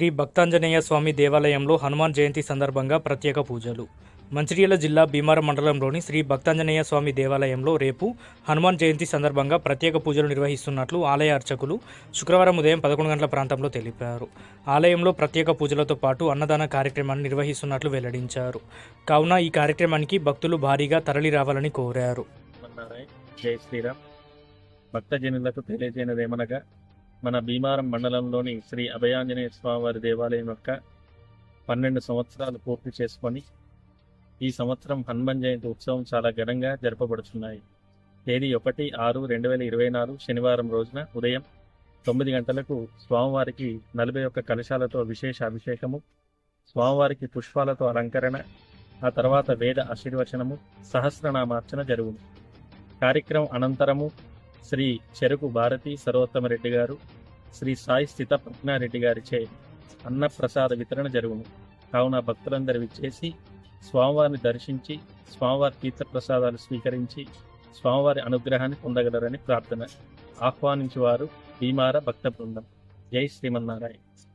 శ్రీ భక్తాంజనేయ స్వామి దేవాలయంలో హనుమాన్ జయంతి సందర్భంగా ప్రత్యేక పూజలు. మంచిర్యాల జిల్లా భీమారం మండలంలోని శ్రీ భక్తాంజనేయ స్వామి దేవాలయంలో రేపు హనుమాన్ జయంతి సందర్భంగా ప్రత్యేక పూజలు నిర్వహిస్తున్నట్లు ఆలయ అర్చకులు శుక్రవారం ఉదయం పదకొండు గంటల ప్రాంతంలో తెలిపారు. ఆలయంలో ప్రత్యేక పూజలతో పాటు అన్నదాన కార్యక్రమాన్ని నిర్వహిస్తున్నట్లు వెల్లడించారు. కావున ఈ కార్యక్రమానికి భక్తులు భారీగా తరలి రావాలని కోరారు. జై శ్రీరామ్. భక్తజనులకు తెలియజేయనదేమనగా మన భీమారం మండలంలోని శ్రీ అభయాంజనేయ స్వామివారి దేవాలయం యొక్క పన్నెండు సంవత్సరాలు పూర్తి చేసుకొని ఈ సంవత్సరం హనుమాన్ జయంతి ఉత్సవం చాలా ఘనంగా జరపబడుతున్నాయి తేదీ ఒకటి ఆరు రెండు వేల ఇరవై నాలుగు శనివారం రోజున ఉదయం తొమ్మిది గంటలకు స్వామివారికి నలభై ఒక్క కలశాలతో విశేష అభిషేకము స్వామివారికి పుష్పాలతో అలంకరణ ఆ తర్వాత వేద ఆశీర్వచనము సహస్రనామార్చన జరుగును. కార్యక్రమం అనంతరము శ్రీ చెరుకు భారతి సర్వోత్తమరెడ్డి గారు శ్రీ సాయి స్థిత ప్రజ్ఞారెడ్డి గారిచే అన్నప్రసాద వితరణ జరుగును. కావున భక్తులందరూ విచ్చేసి స్వామివారిని దర్శించి స్వామివారి తీర్థప్రసాదాలు స్వీకరించి స్వామివారి అనుగ్రహాన్ని పొందగలరని ప్రార్థన. ఆహ్వానించేవారు భీమార భక్త బృందం. జై శ్రీమన్నారాయణ.